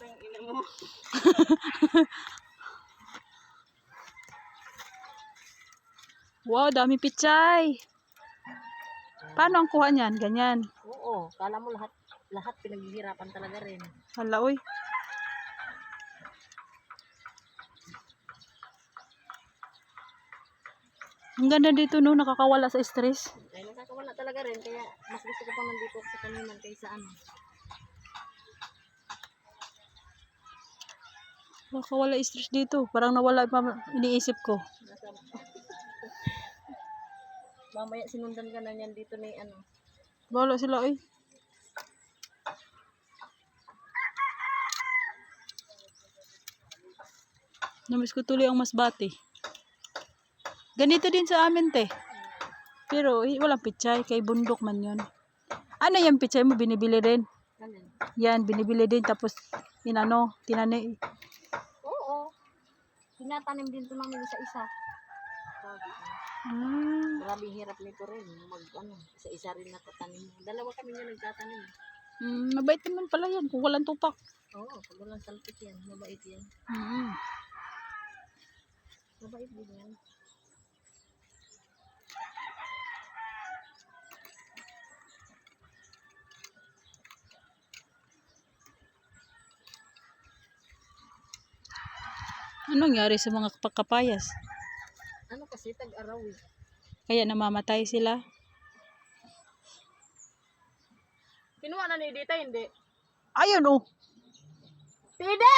Putang ina mo. Wow, dami pichay. Paano ang kuha niyan? Ganyan. Oo, kala mo lahat lahat pinaghihirapan talaga rin. Hala, uy. Ang ganda dito, no? Nakakawala sa stress. Ay, nakakawala talaga rin. Kaya mas gusto ko pang nandito sa taniman kaysa ano. Nakakawala stress dito. Parang nawala pa iniisip ko. Mamaya sinundan ka na niyan dito ni ano. Bala sila, eh. Namiss ko tuloy ang masbate. Ganito din sa amin, te. Pero, eh, walang pichay. Kay bundok man yon. Ano yung pichay mo? Binibili din. Ganun. Yan, binibili din. Tapos, inano, tinani. Tinatanim din to namin isa-isa. Ah, Maraming hirap nito rin. Mag, ano, isa-isa rin natatanim. Dalawa kami niya nagtatanim. mm, mabait naman pala yan. Kung walang tupak. Oo, pag walang salpit yan. Mabait yan. Mm. Mabait din yan. Anong nangyari sa mga kapayas? Ano kasi, tag-araw eh. Kaya namamatay sila. Kinuha na ni Dita, hindi. Ayun oh. Pidet!